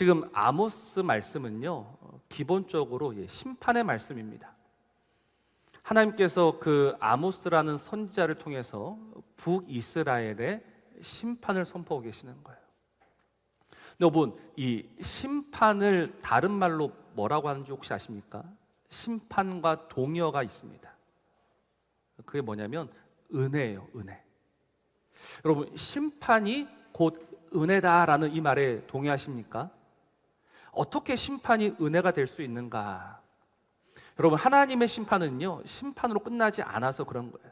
지금 아모스 말씀은요 어, 기본적으로 예, 심판의 말씀입니다. 하나님께서 그 아모스라는 선지자를 통해서 북이스라엘의 심판을 선포하고 계시는 거예요. 여러분, 이 심판을 다른 말로 뭐라고 하는지 혹시 아십니까? 심판과 동의어가 있습니다. 그게 뭐냐면 은혜예요, 은혜. 여러분, 심판이 곧 은혜다라는 이 말에 동의하십니까? 어떻게 심판이 은혜가 될 수 있는가? 여러분, 하나님의 심판은요, 심판으로 끝나지 않아서 그런 거예요.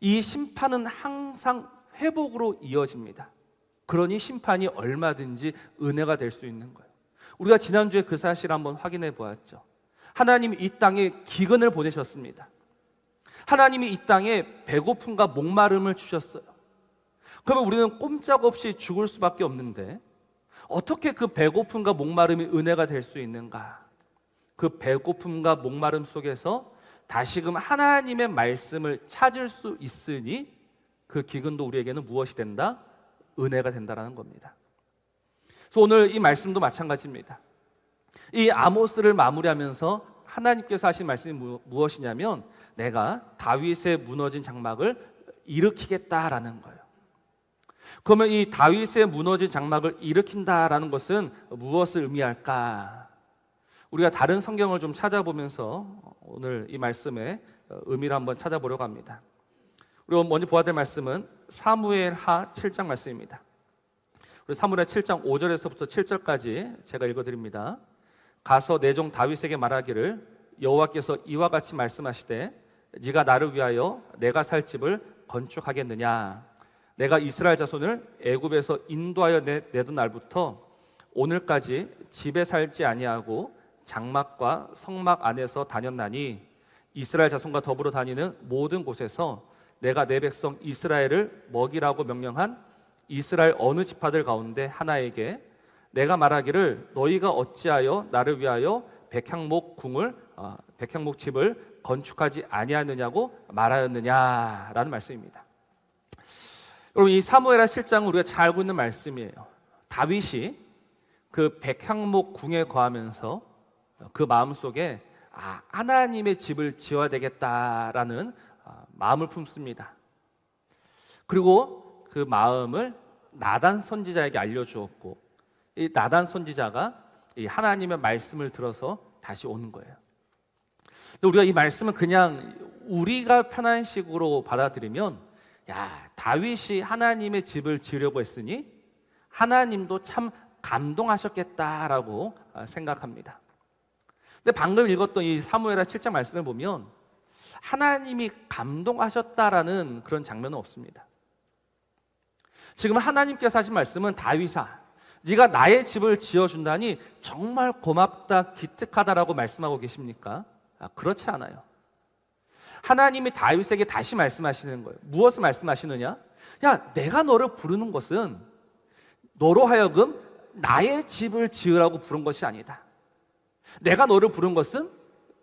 이 심판은 항상 회복으로 이어집니다. 그러니 심판이 얼마든지 은혜가 될 수 있는 거예요. 우리가 지난주에 그 사실 한번 확인해 보았죠. 하나님이 이 땅에 기근을 보내셨습니다. 하나님이 이 땅에 배고픔과 목마름을 주셨어요. 그러면 우리는 꼼짝없이 죽을 수밖에 없는데 어떻게 그 배고픔과 목마름이 은혜가 될 수 있는가? 그 배고픔과 목마름 속에서 다시금 하나님의 말씀을 찾을 수 있으니 그 기근도 우리에게는 무엇이 된다? 은혜가 된다라는 겁니다. 그래서 오늘 이 말씀도 마찬가지입니다. 이 아모스를 마무리하면서 하나님께서 하신 말씀이 무, 무엇이냐면 내가 다윗의 무너진 장막을 일으키겠다라는 거예요. 그러면 이 다윗의 무너진 장막을 일으킨다라는 것은 무엇을 의미할까? 우리가 다른 성경을 좀 찾아보면서 오늘 이 말씀의 의미를 한번 찾아보려고 합니다. 우리 먼저 보아야 될 말씀은 사무엘하 7장 말씀입니다. 우리 사무엘 7장 5절에서부터 7절까지 제가 읽어드립니다. 가서 내 종 다윗에게 말하기를 여호와께서 이와 같이 말씀하시되 네가 나를 위하여 내가 살 집을 건축하겠느냐 내가 이스라엘 자손을 애굽에서 인도하여 내, 내던 날부터 오늘까지 집에 살지 아니하고 장막과 성막 안에서 다녔나니 이스라엘 자손과 더불어 다니는 모든 곳에서 내가 내 백성 이스라엘을 먹이라고 명령한 이스라엘 어느 지파들 가운데 하나에게 내가 말하기를 너희가 어찌하여 나를 위하여 백향목 궁을 어, 백향목 집을 건축하지 아니하느냐고 말하였느냐라는 말씀입니다. 여러분 이 사무엘하 7장은 우리가 잘 알고 있는 말씀이에요. 다윗이 그 백향목 궁에 거하면서 그 마음 속에 아, 하나님의 집을 지어야 되겠다라는 아, 마음을 품습니다. 그리고 그 마음을 나단 선지자에게 알려주었고 이 나단 선지자가 이 하나님의 말씀을 들어서 다시 오는 거예요. 우리가 이 말씀을 그냥 우리가 편한 식으로 받아들이면 야 다윗이 하나님의 집을 지으려고 했으니 하나님도 참 감동하셨겠다라고 아, 생각합니다. 근데 방금 읽었던 이 사무엘하 7장 말씀을 보면 하나님이 감동하셨다라는 그런 장면은 없습니다. 지금 하나님께서 하신 말씀은 다윗아, 네가 나의 집을 지어 준다니 정말 고맙다, 기특하다라고 말씀하고 계십니까? 아, 그렇지 않아요. 하나님이 다윗에게 다시 말씀하시는 거예요. 무엇을 말씀하시느냐? 야, 내가 너를 부르는 것은 너로 하여금 나의 집을 지으라고 부른 것이 아니다. 내가 너를 부른 것은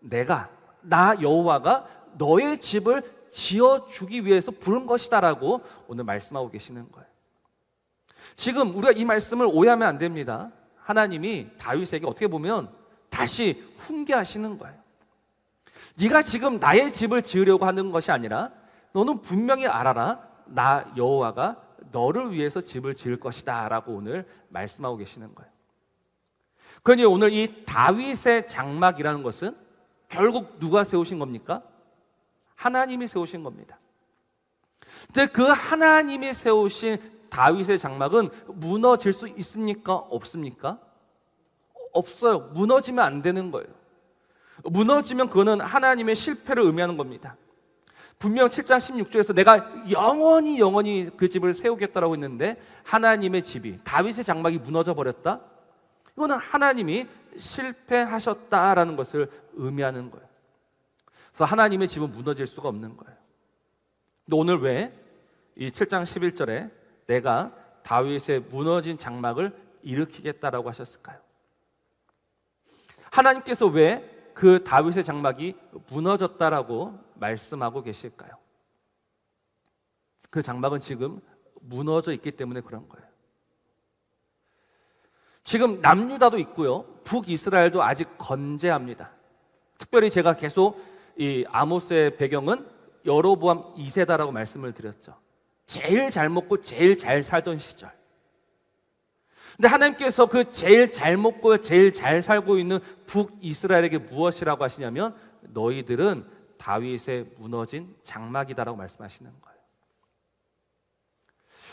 내가 나 여호와가 너의 집을 지어 주기 위해서 부른 것이다라고 오늘 말씀하고 계시는 거예요. 지금 우리가 이 말씀을 오해하면 안 됩니다. 하나님이 다윗에게 어떻게 보면 다시 훈계하시는 거예요. 네가 지금 나의 집을 지으려고 하는 것이 아니라 너는 분명히 알아라. 나 여호와가 너를 위해서 집을 지을 것이다라고 오늘 말씀하고 계시는 거예요. 그러니 오늘 이 다윗의 장막이라는 것은 결국 누가 세우신 겁니까? 하나님이 세우신 겁니다. 근데 그 하나님이 세우신 다윗의 장막은 무너질 수 있습니까? 없습니까? 없어요. 무너지면 안 되는 거예요. 무너지면 그거는 하나님의 실패를 의미하는 겁니다. 분명 7장 16절에서 내가 영원히 영원히 그 집을 세우겠다라고 했는데 하나님의 집이 다윗의 장막이 무너져 버렸다. 이거는 하나님이 실패하셨다라는 것을 의미하는 거예요. 그래서 하나님의 집은 무너질 수가 없는 거예요. 근데 오늘 왜 이 7장 11절에 내가 다윗의 무너진 장막을 일으키겠다라고 하셨을까요? 하나님께서 왜 그 다윗의 장막이 무너졌다라고 말씀하고 계실까요? 그 장막은 지금 무너져 있기 때문에 그런 거예요. 지금 남유다도 있고요. 북이스라엘도 아직 건재합니다. 특별히 제가 계속 이 아모스의 배경은 여로보암 2세다라고 말씀을 드렸죠. 제일 잘 먹고 제일 잘 살던 시절. 근데 하나님께서 그 제일 잘 먹고 제일 잘 살고 있는 북이스라엘에게 무엇이라고 하시냐면 너희들은 다윗의 무너진 장막이다라고 말씀하시는 거예요.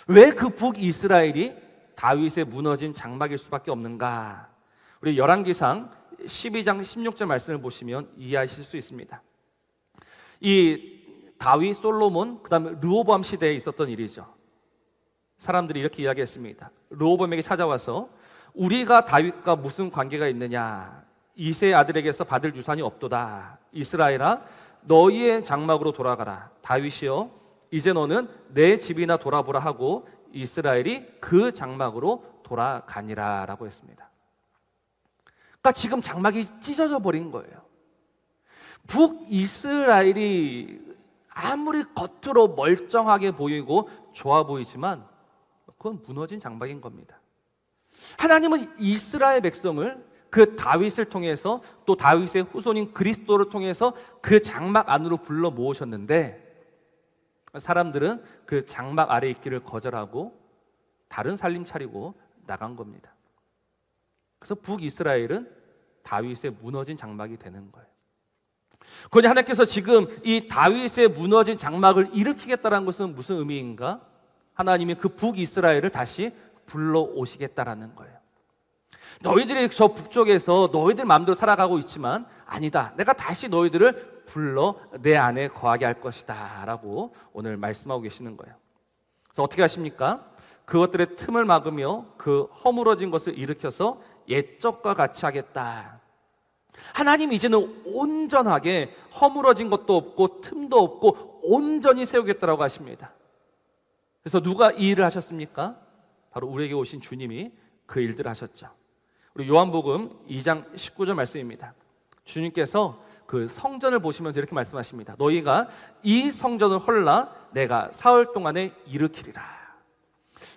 왜 그 북이스라엘이 다윗의 무너진 장막일 수밖에 없는가? 우리 열왕기상 12장 16절 말씀을 보시면 이해하실 수 있습니다. 이 다윗 솔로몬 그다음에 르호보암 시대에 있었던 일이죠. 사람들이 이렇게 이야기했습니다. 르호보암에게 찾아와서 우리가 다윗과 무슨 관계가 있느냐? 이세 아들에게서 받을 유산이 없도다. 이스라엘아 너희의 장막으로 돌아가라. 다윗이여 이제 너는 내 집이나 돌아보라 하고 이스라엘이 그 장막으로 돌아가니라라고 했습니다. 그러니까 지금 장막이 찢어져 버린 거예요. 북이스라엘이 아무리 겉으로 멀쩡하게 보이고 좋아 보이지만 그건 무너진 장막인 겁니다. 하나님은 이스라엘 백성을 그 다윗을 통해서 또 다윗의 후손인 그리스도를 통해서 그 장막 안으로 불러 모으셨는데 사람들은 그 장막 아래 있기를 거절하고 다른 살림 차리고 나간 겁니다. 그래서 북이스라엘은 다윗의 무너진 장막이 되는 거예요. 그러니 하나님께서 지금 이 다윗의 무너진 장막을 일으키겠다는 것은 무슨 의미인가? 하나님이 그 북이스라엘을 다시 불러 오시겠다라는 거예요. 너희들이 저 북쪽에서 너희들 마음대로 살아가고 있지만 아니다. 내가 다시 너희들을 불러 내 안에 거하게 할 것이다라고 오늘 말씀하고 계시는 거예요. 그래서 어떻게 하십니까? 그것들의 틈을 막으며 그 허물어진 것을 일으켜서 옛적과 같이 하겠다. 하나님 이제는 온전하게 허물어진 것도 없고 틈도 없고 온전히 세우겠다라고 하십니다. 그래서 누가 이 일을 하셨습니까? 바로 우리에게 오신 주님이 그 일들을 하셨죠. 우리 요한복음 2장 19절 말씀입니다. 주님께서 그 성전을 보시면서 이렇게 말씀하십니다. 너희가 이 성전을 헐라 내가 사흘 동안에 일으키리라.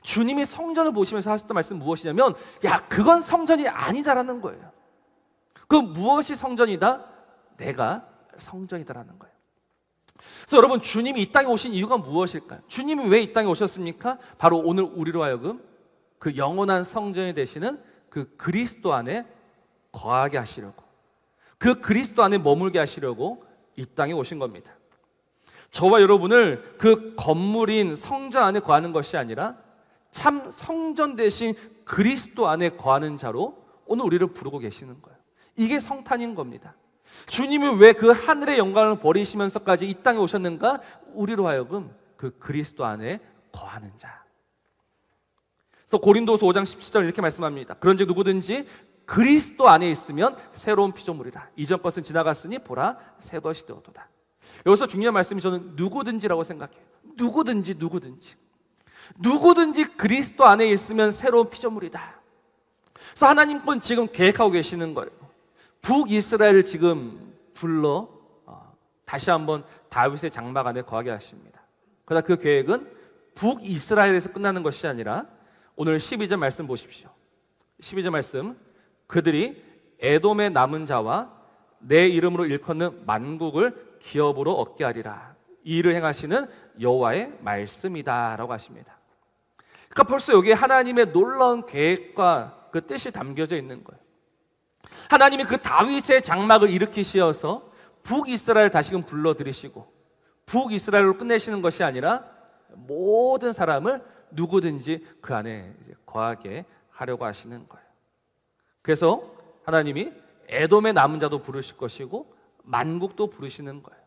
주님이 성전을 보시면서 하셨던 말씀 무엇이냐면 야 그건 성전이 아니다라는 거예요. 그 무엇이 성전이다? 내가 성전이다라는 거예요. 그래서 여러분 주님이 이 땅에 오신 이유가 무엇일까요? 주님이 왜 이 땅에 오셨습니까? 바로 오늘 우리로 하여금 그 영원한 성전이 되시는 그 그리스도 안에 거하게 하시려고 그 그리스도 안에 머물게 하시려고 이 땅에 오신 겁니다. 저와 여러분을 그 건물인 성전 안에 거하는 것이 아니라 참 성전 대신 그리스도 안에 거하는 자로 오늘 우리를 부르고 계시는 거예요. 이게 성탄인 겁니다. 주님이 왜 그 하늘의 영광을 버리시면서까지 이 땅에 오셨는가? 우리로 하여금 그 그리스도 안에 거하는 자. 그래서 고린도서 5장 17절 이렇게 말씀합니다. 그런지 누구든지 그리스도 안에 있으면 새로운 피조물이라. 이전 것은 지나갔으니 보라 새 것이 되었도다. 여기서 중요한 말씀이 저는 누구든지라고 생각해요. 누구든지 누구든지. 누구든지 그리스도 안에 있으면 새로운 피조물이다. 그래서 하나님은 지금 계획하고 계시는 거예요. 북이스라엘을 지금 불러 어, 다시 한번 다윗의 장막 안에 거하게 하십니다. 그러나 그 계획은 북이스라엘에서 끝나는 것이 아니라 오늘 12절 말씀 보십시오. 12절 말씀 그들이 에돔의 남은 자와 내 이름으로 일컫는 만국을 기업으로 얻게 하리라. 이 일을 행하시는 여호와의 말씀이다라고 하십니다. 그러니까 벌써 여기에 하나님의 놀라운 계획과 그 뜻이 담겨져 있는 거예요. 하나님이 그 다윗의 장막을 일으키시어서 북이스라엘 다시금 불러들이시고 북이스라엘로 끝내시는 것이 아니라 모든 사람을 누구든지 그 안에 거하게 하려고 하시는 거예요. 그래서 하나님이 에돔의 남은 자도 부르실 것이고 만국도 부르시는 거예요.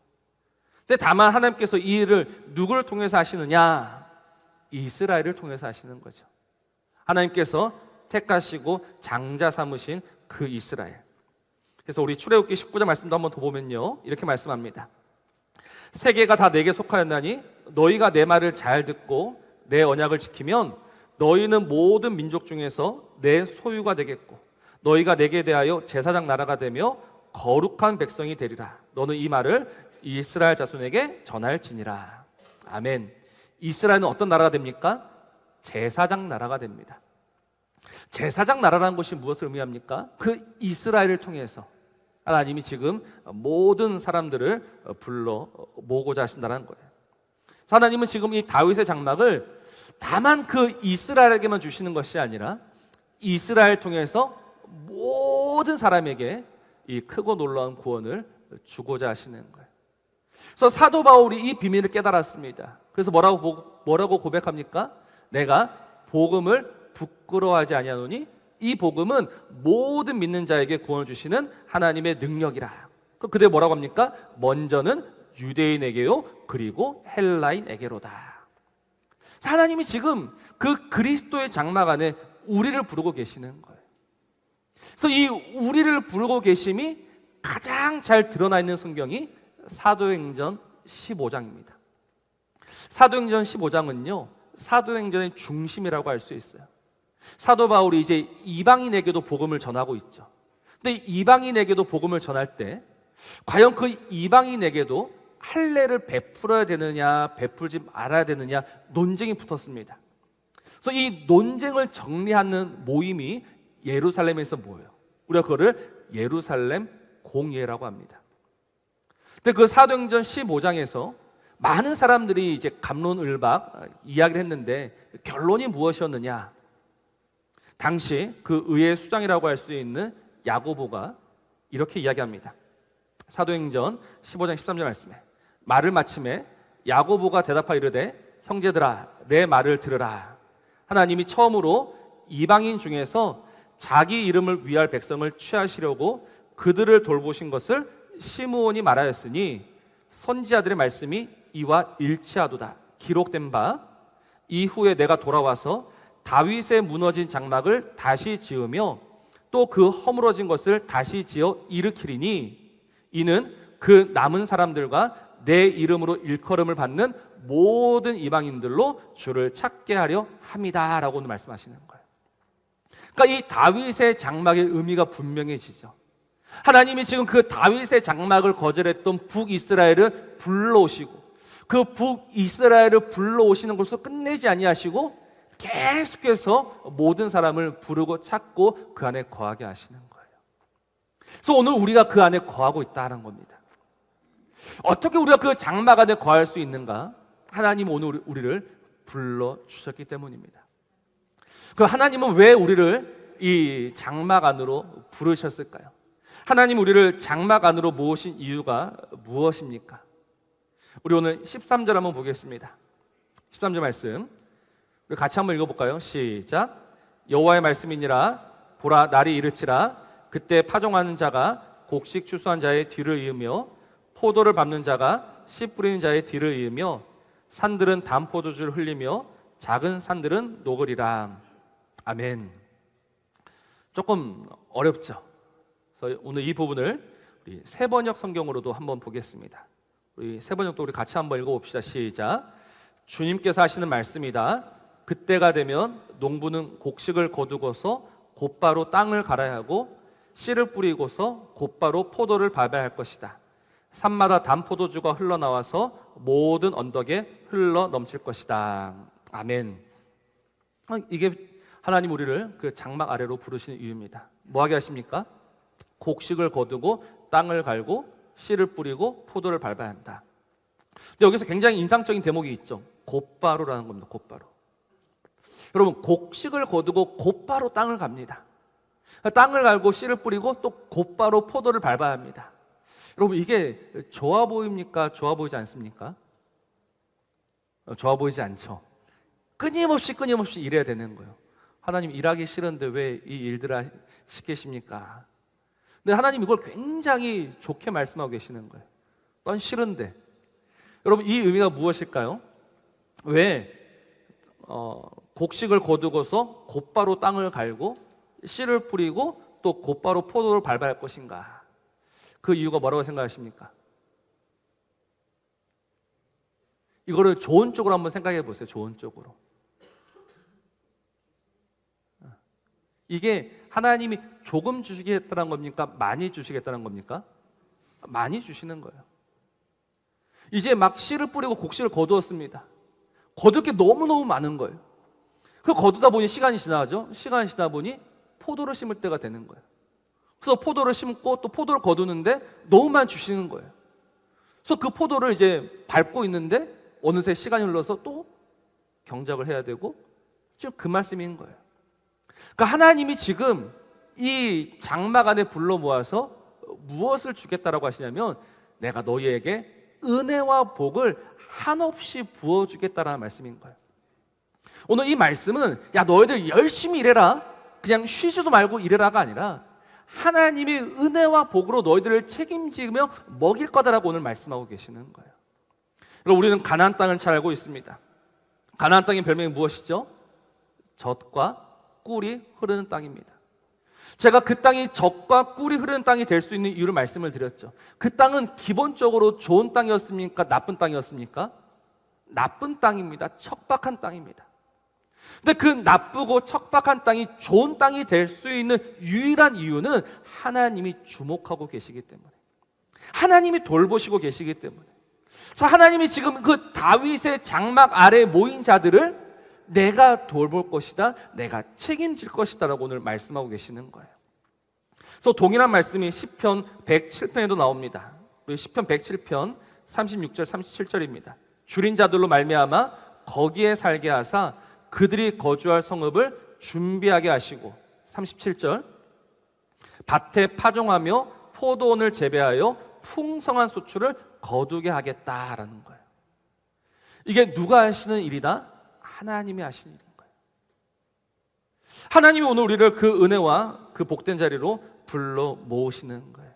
근데 다만 하나님께서 이 일을 누구를 통해서 하시느냐? 이스라엘을 통해서 하시는 거죠. 하나님께서 택하시고 장자 삼으신 그 이스라엘. 그래서 우리 출애굽기 19장 말씀도 한번 더 보면요. 이렇게 말씀합니다. 세계가 다 내게 속하였나니 너희가 내 말을 잘 듣고 내 언약을 지키면 너희는 모든 민족 중에서 내 소유가 되겠고 너희가 내게 대하여 제사장 나라가 되며 거룩한 백성이 되리라. 너는 이 말을 이스라엘 자손에게 전할지니라. 아멘. 이스라엘은 어떤 나라가 됩니까? 제사장 나라가 됩니다. 제사장 나라라는 것이 무엇을 의미합니까? 그 이스라엘을 통해서 하나님이 지금 모든 사람들을 불러 모으고자 하신다는 거예요. 하나님은 지금 이 다윗의 장막을 다만 그 이스라엘에게만 주시는 것이 아니라 이스라엘 통해서 모든 사람에게 이 크고 놀라운 구원을 주고자 하시는 거예요. 그래서 사도 바울이 이 비밀을 깨달았습니다. 그래서 뭐라고 보- 뭐라고 고백합니까? 내가 복음을 부끄러워하지 아니하노니 이 복음은 모든 믿는 자에게 구원을 주시는 하나님의 능력이라. 그 그대 뭐라고 합니까? 먼저는 유대인에게요, 그리고 헬라인에게로다. 하나님이 지금 그 그리스도의 장막 안에 우리를 부르고 계시는 거예요. 그래서 이 우리를 부르고 계심이 가장 잘 드러나 있는 성경이 사도행전 15장입니다. 사도행전 15장은요, 사도행전의 중심이라고 할 수 있어요. 사도 바울이 이제 이방인에게도 복음을 전하고 있죠. 근데 이방인에게도 복음을 전할 때 과연 그 이방인에게도 할례를 베풀어야 되느냐, 베풀지 말아야 되느냐 논쟁이 붙었습니다. 그래서 이 논쟁을 정리하는 모임이 예루살렘에서 모여요. 우리가 그거를 예루살렘 공예라고 합니다. 근데 그 사도행전 15장에서 많은 사람들이 이제 감론을박 이야기를 했는데 결론이 무엇이었느냐? 당시 그 의회 수장이라고 할 수 있는 야고보가 이렇게 이야기합니다. 사도행전 15장 13절 말씀에 말을 마침에 야고보가 대답하여 이르되 형제들아 내 말을 들으라 하나님이 처음으로 이방인 중에서 자기 이름을 위할 백성을 취하시려고 그들을 돌보신 것을 시므온이 말하였으니 선지자들의 말씀이 이와 일치하도다 기록된 바 이후에 내가 돌아와서 다윗의 무너진 장막을 다시 지으며 또 그 허물어진 것을 다시 지어 일으키리니 이는 그 남은 사람들과 내 이름으로 일컬음을 받는 모든 이방인들로 주를 찾게 하려 오늘 말씀하시는 거예요. 그러니까 이 다윗의 장막의 의미가 분명해지죠. 하나님이 지금 그 다윗의 장막을 거절했던 북이스라엘을 불러오시고 그 북이스라엘을 불러오시는 것으로 끝내지 아니하시고 계속해서 모든 사람을 부르고 찾고 그 안에 거하게 하시는 거예요. 그래서 오늘 우리가 그 안에 거하고 있다는 겁니다. 어떻게 우리가 그 장막 안에 거할 수 있는가? 하나님 오늘 우리- 우리를 불러 주셨기 때문입니다. 그 하나님은 왜 우리를 이 장막 안으로 부르셨을까요? 하나님 우리를 장막 안으로 모으신 이유가 무엇입니까? 우리 오늘 13절 한번 보겠습니다. 13절 말씀. 우리 같이 한번 읽어볼까요? 시작. 여호와의 말씀이니라 보라 날이 이르치라 그때 파종하는 자가 곡식 추수한 자의 뒤를 이으며 포도를 밟는 자가 씨 뿌리는 자의 뒤를 이으며 산들은 담포도주를 흘리며 작은 산들은 녹으리라. 아멘. 조금 어렵죠. 그래서 오늘 이 부분을 우리 세번역 성경으로도 한번 보겠습니다. 우리 세번역도 우리 같이 한번 읽어봅시다. 시작. 주님께서 하시는 말씀이다. 그때가 되면 농부는 곡식을 거두고서 곧바로 땅을 갈아야 하고 씨를 뿌리고서 곧바로 포도를 밟아야 할 것이다. 산마다 담포도주가 흘러나와서 모든 언덕에 흘러 넘칠 것이다. 아멘. 아, 이게 하나님 우리를 그 장막 아래로 부르시는 이유입니다. 뭐 하게 하십니까? 곡식을 거두고 땅을 갈고 씨를 뿌리고 포도를 밟아야 한다. 근데 여기서 굉장히 인상적인 대목이 있죠. 곧바로라는 겁니다. 곧바로. 여러분 곡식을 거두고 곧바로 땅을 갑니다. 땅을 갈고 씨를 뿌리고 또 곧바로 포도를 밟아야 합니다. 여러분 이게 좋아 보입니까? 좋아 보이지 않습니까? 어, 좋아 보이지 않죠. 끊임없이 끊임없이 일해야 되는 거예요. 하나님 일하기 싫은데 왜 이 일들을 시키십니까? 근데 하나님 이걸 굉장히 좋게 말씀하고 계시는 거예요. 넌 싫은데. 여러분 이 의미가 무엇일까요? 왜 어, 곡식을 거두고서 곧바로 땅을 갈고 씨를 뿌리고 또 곧바로 포도를 밟아야 할 것인가? 그 이유가 뭐라고 생각하십니까? 이거를 좋은 쪽으로 한번 생각해 보세요. 좋은 쪽으로. 이게 하나님이 조금 주시겠다는 겁니까? 많이 주시겠다는 겁니까? 많이 주시는 거예요. 이제 막 씨를 뿌리고 곡식을 거두었습니다. 거둘 게 너무너무 많은 거예요. 그 거두다 보니 시간이 지나가죠. 시간이 지나 보니 포도를 심을 때가 되는 거예요. 그래서 포도를 심고 또 포도를 거두는데 너무만 주시는 거예요. 그래서 그 포도를 이제 밟고 있는데 어느새 시간이 흘러서 또 경작을 해야 되고 지금 그 말씀인 거예요. 그러니까 하나님이 지금 이 장막 안에 불러 모아서 무엇을 주겠다라고 하시냐면 내가 너희에게 은혜와 복을 한없이 부어 주겠다라는 말씀인 거예요. 오늘 이 말씀은 야 너희들 열심히 일해라. 그냥 쉬지도 말고 일해라가 아니라 하나님이 은혜와 복으로 너희들을 책임지며 먹일 거다라고 오늘 말씀하고 계시는 거예요. 그럼 우리는 가나안 땅을 잘 알고 있습니다. 가나안 땅의 별명이 무엇이죠? 젖과 꿀이 흐르는 땅입니다. 제가 그 땅이 젖과 꿀이 흐르는 땅이 될 수 있는 이유를 말씀을 드렸죠. 그 땅은 기본적으로 좋은 땅이었습니까? 나쁜 땅이었습니까? 나쁜 땅입니다. 척박한 땅입니다. 근데 그 나쁘고 척박한 땅이 좋은 땅이 될 수 있는 유일한 이유는 하나님이 주목하고 계시기 때문에. 하나님이 돌보시고 계시기 때문에. 그래서 하나님이 지금 그 다윗의 장막 아래 모인 자들을 내가 돌볼 것이다. 내가 책임질 것이다라고 오늘 말씀하고 계시는 거예요. 그래서 동일한 말씀이 시편 107편에도 나옵니다. 우리 시편 107편 36절 37절입니다. 줄인 자들로 말미암아 거기에 살게 하사 그들이 거주할 성읍을 준비하게 하시고 37절 밭에 파종하며 포도원을 재배하여 풍성한 수출을 거두게 하겠다라는 거예요. 이게 누가 하시는 일이다? 하나님이 하시는 일인 거예요. 하나님이 오늘 우리를 그 은혜와 그 복된 자리로 불러 모으시는 거예요.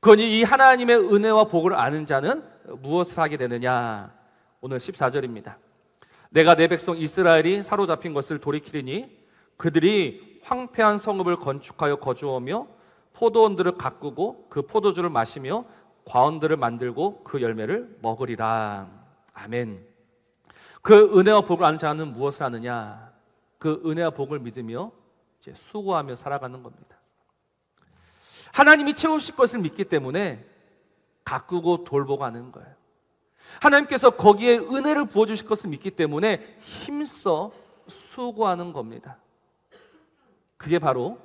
그러니 이 하나님의 은혜와 복을 아는 자는 무엇을 하게 되느냐? 오늘 14절입니다. 내가 내 백성 이스라엘이 사로잡힌 것을 돌이키리니 그들이 황폐한 성읍을 건축하여 거주하며 포도원들을 가꾸고 그 포도주를 마시며 과원들을 만들고 그 열매를 먹으리라. 아멘. 그 은혜와 복을 아는 자는 무엇을 하느냐? 그 은혜와 복을 믿으며 이제 수고하며 살아가는 겁니다. 하나님이 채우실 것을 믿기 때문에 가꾸고 돌보고 하는 거예요. 하나님께서 거기에 은혜를 부어 주실 것을 믿기 때문에 힘써 수고하는 겁니다. 그게 바로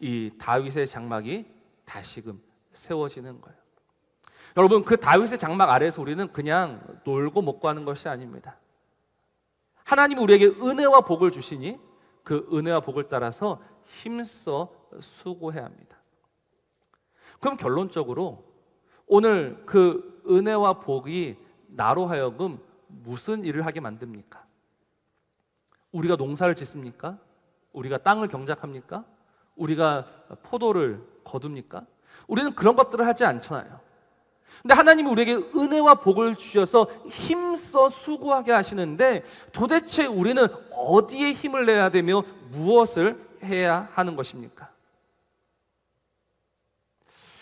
이 다윗의 장막이 다시금 세워지는 거예요. 여러분 그 다윗의 장막 아래에서 우리는 그냥 놀고 먹고 하는 것이 아닙니다. 하나님 우리에게 은혜와 복을 주시니 그 은혜와 복을 따라서 힘써 수고해야 합니다. 그럼 결론적으로 오늘 그 은혜와 복이 나로 하여금 무슨 일을 하게 만듭니까? 우리가 농사를 짓습니까? 우리가 땅을 경작합니까? 우리가 포도를 거둡니까? 우리는 그런 것들을 하지 않잖아요. 근데 하나님이 우리에게 은혜와 복을 주셔서 힘써 수고하게 하시는데 도대체 우리는 어디에 힘을 내야 되며 무엇을 해야 하는 것입니까?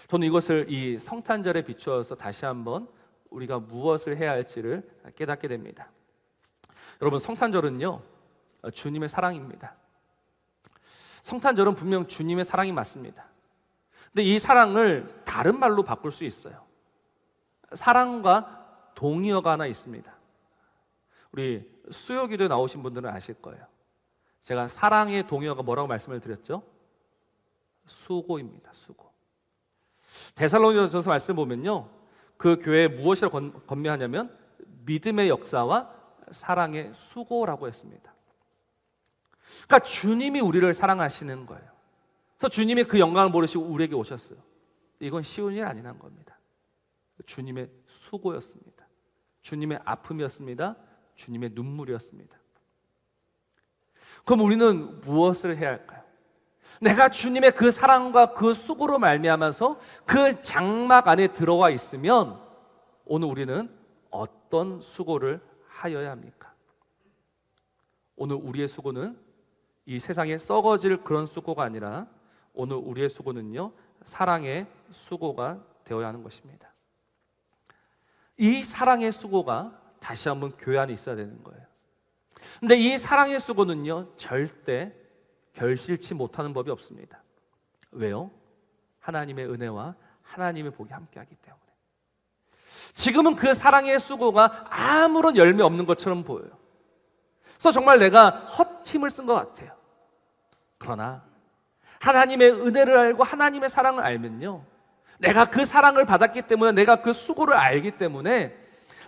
저는 이것을 이 성탄절에 비추어서 다시 한번 우리가 무엇을 해야 할지를 깨닫게 됩니다. 여러분 성탄절은요 주님의 사랑입니다. 성탄절은 분명 주님의 사랑이 맞습니다. 근데 이 사랑을 다른 말로 바꿀 수 있어요. 사랑과 동의어가 하나 있습니다. 우리 수요기도에 나오신 분들은 아실 거예요. 제가 사랑의 동의어가 뭐라고 말씀을 드렸죠? 수고입니다. 수고. 데살로니가전서 말씀 보면요. 그 교회에 무엇이라고 건매하냐면 믿음의 역사와 사랑의 수고라고 했습니다. 그러니까 주님이 우리를 사랑하시는 거예요. 그래서 주님이 그 영광을 모르시고 우리에게 오셨어요. 이건 쉬운 일 아니란 겁니다. 주님의 수고였습니다. 주님의 아픔이었습니다. 주님의 눈물이었습니다. 그럼 우리는 무엇을 해야 할까요? 내가 주님의 그 사랑과 그 수고로 말미암아서 그 장막 안에 들어와 있으면 오늘 우리는 어떤 수고를 하여야 합니까? 오늘 우리의 수고는 이 세상에 썩어질 그런 수고가 아니라 오늘 우리의 수고는요 사랑의 수고가 되어야 하는 것입니다. 이 사랑의 수고가 다시 한번 교회 안에 있어야 되는 거예요. 근데 이 사랑의 수고는요 절대 결실치 못하는 법이 없습니다. 왜요? 하나님의 은혜와 하나님의 복이 함께하기 때문에. 지금은 그 사랑의 수고가 아무런 열매 없는 것처럼 보여요. 그래서 정말 내가 헛힘을 쓴 것 같아요. 그러나 하나님의 은혜를 알고 하나님의 사랑을 알면요. 내가 그 사랑을 받았기 때문에 내가 그 수고를 알기 때문에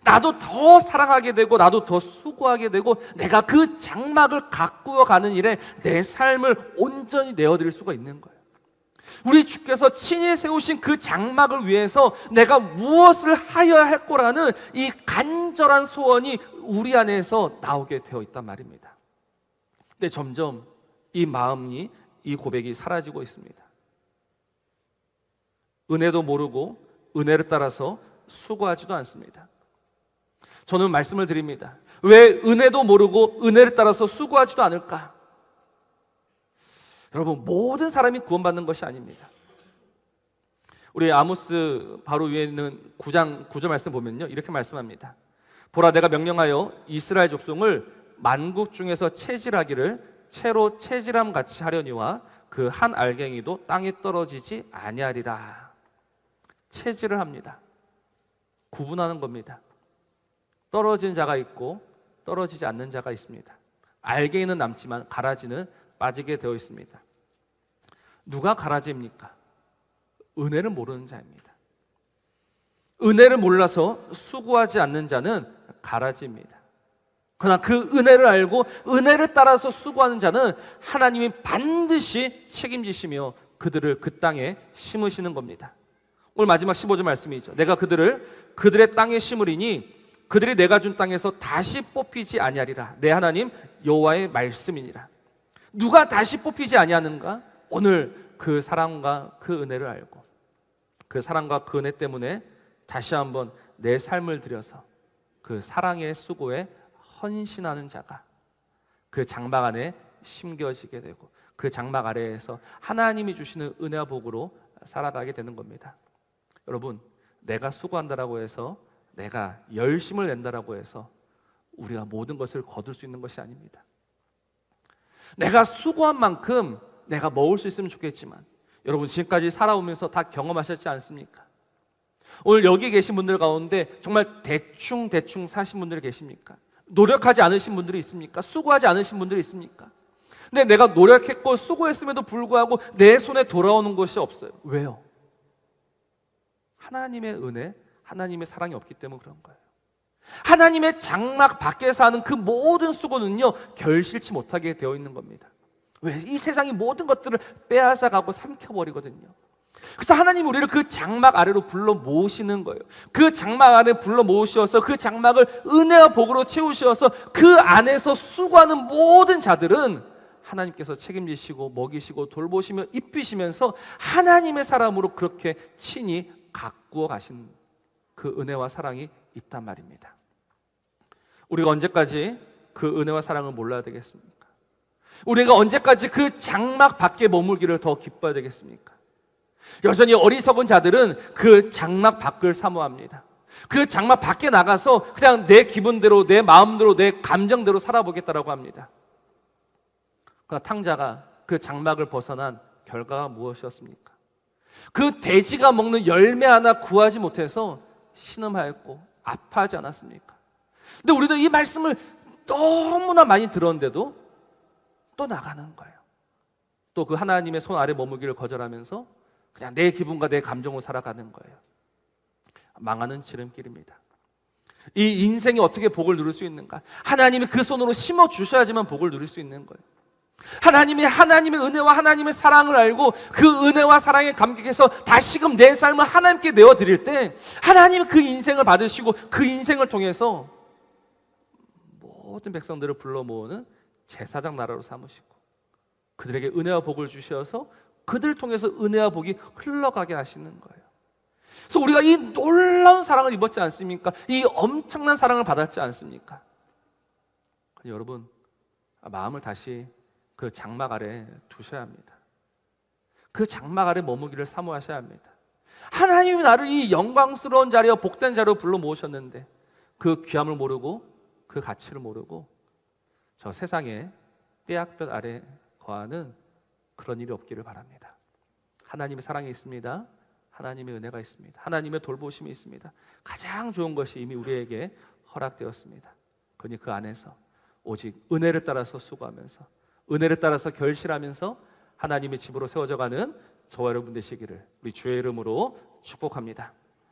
나도 더 사랑하게 되고 나도 더 수고하게 되고 내가 그 장막을 가꾸어 가는 일에 내 삶을 온전히 내어드릴 수가 있는 거예요. 우리 주께서 친히 세우신 그 장막을 위해서 내가 무엇을 하여야 할 거라는 이 간절한 소원이 우리 안에서 나오게 되어 있단 말입니다. 근데 점점 이 마음이 이 고백이 사라지고 있습니다. 은혜도 모르고 은혜를 따라서 수고하지도 않습니다. 저는 말씀을 드립니다. 왜 은혜도 모르고 은혜를 따라서 수고하지도 않을까? 여러분, 모든 사람이 구원받는 것이 아닙니다. 우리 아모스 바로 위에 있는 9장 9절 말씀 보면요. 이렇게 말씀합니다. 보라 내가 명령하여 이스라엘 족속을 만국 중에서 체질하기를 채로 체질함 같이 하려니와 그 한 알갱이도 땅에 떨어지지 아니하리라. 체질을 합니다. 구분하는 겁니다. 떨어진 자가 있고 떨어지지 않는 자가 있습니다. 알갱이는 남지만 가라지는 빠지게 되어 있습니다. 누가 가라지입니까? 은혜를 모르는 자입니다. 은혜를 몰라서 수고하지 않는 자는 가라지입니다. 그러나 그 은혜를 알고 은혜를 따라서 수고하는 자는 하나님이 반드시 책임지시며 그들을 그 땅에 심으시는 겁니다. 오늘 마지막 15절 말씀이죠. 내가 그들을 그들의 땅에 심으리니 그들이 내가 준 땅에서 다시 뽑히지 아니하리라. 내 하나님 여호와의 말씀이니라. 누가 다시 뽑히지 아니하는가? 오늘 그 사랑과 그 은혜를 알고 그 사랑과 그 은혜 때문에 다시 한번 내 삶을 들여서 그 사랑의 수고에 헌신하는 자가 그 장막 안에 심겨지게 되고 그 장막 아래에서 하나님이 주시는 은혜와 복으로 살아가게 되는 겁니다. 여러분, 내가 수고한다라고 해서 내가 열심을 낸다라고 해서 우리가 모든 것을 거둘 수 있는 것이 아닙니다. 내가 수고한 만큼 내가 먹을 수 있으면 좋겠지만 여러분 지금까지 살아오면서 다 경험하셨지 않습니까? 오늘 여기 계신 분들 가운데 정말 대충 대충 사신 분들이 계십니까? 노력하지 않으신 분들이 있습니까? 수고하지 않으신 분들이 있습니까? 근데 내가 노력했고 수고했음에도 불구하고 내 손에 돌아오는 것이 없어요. 왜요? 하나님의 은혜, 하나님의 사랑이 없기 때문에 그런 거예요. 하나님의 장막 밖에서 하는 그 모든 수고는요, 결실치 못하게 되어 있는 겁니다. 왜? 이 세상이 모든 것들을 빼앗아가고 삼켜버리거든요. 그래서 하나님 우리를 그 장막 아래로 불러 모으시는 거예요. 그 장막 안에 불러 모으셔서 그 장막을 은혜와 복으로 채우셔서 그 안에서 수고하는 모든 자들은 하나님께서 책임지시고 먹이시고 돌보시며 입히시면서 하나님의 사람으로 그렇게 친히 가꾸어 가신 그 은혜와 사랑이 있단 말입니다. 우리가 언제까지 그 은혜와 사랑을 몰라야 되겠습니까? 우리가 언제까지 그 장막 밖에 머물기를 더 기뻐야 되겠습니까? 여전히 어리석은 자들은 그 장막 밖을 사모합니다. 그 장막 밖에 나가서 그냥 내 기분대로, 내 마음대로, 내 감정대로 살아보겠다라고 합니다. 그러나 탕자가 그 장막을 벗어난 결과가 무엇이었습니까? 그 돼지가 먹는 열매 하나 구하지 못해서 신음하였고 아파하지 않았습니까? 근데 우리는 이 말씀을 너무나 많이 들었는데도 또 나가는 거예요. 또 그 하나님의 손 아래 머무기를 거절하면서 그냥 내 기분과 내 감정으로 살아가는 거예요. 망하는 지름길입니다. 이 인생이 어떻게 복을 누릴 수 있는가? 하나님이 그 손으로 심어 주셔야지만 복을 누릴 수 있는 거예요. 하나님이 하나님의 은혜와 하나님의 사랑을 알고 그 은혜와 사랑에 감격해서 다시금 내 삶을 하나님께 내어 드릴 때 하나님이 그 인생을 받으시고 그 인생을 통해서 모든 백성들을 불러 모으는 제사장 나라로 삼으시고 그들에게 은혜와 복을 주셔서 그들을 통해서 은혜와 복이 흘러가게 하시는 거예요. 그래서 우리가 이 놀라운 사랑을 입었지 않습니까? 이 엄청난 사랑을 받았지 않습니까? 여러분 마음을 다시 그 장막 아래 두셔야 합니다. 그 장막 아래 머무기를 사모하셔야 합니다. 하나님이 나를 이 영광스러운 자리와 복된 자리로 불러 모으셨는데 그 귀함을 모르고 그 가치를 모르고 저 세상에 떼약볕 아래 거하는 그런 일이 없기를 바랍니다. 하나님의 사랑이 있습니다. 하나님의 은혜가 있습니다. 하나님의 돌보심이 있습니다. 가장 좋은 것이 이미 우리에게 허락되었습니다. 그러니 그 안에서 오직 은혜를 따라서 수고하면서 은혜를 따라서 결실하면서 하나님의 집으로 세워져 가는 저와 여러분 되시기를 우리 주의 이름으로 축복합니다.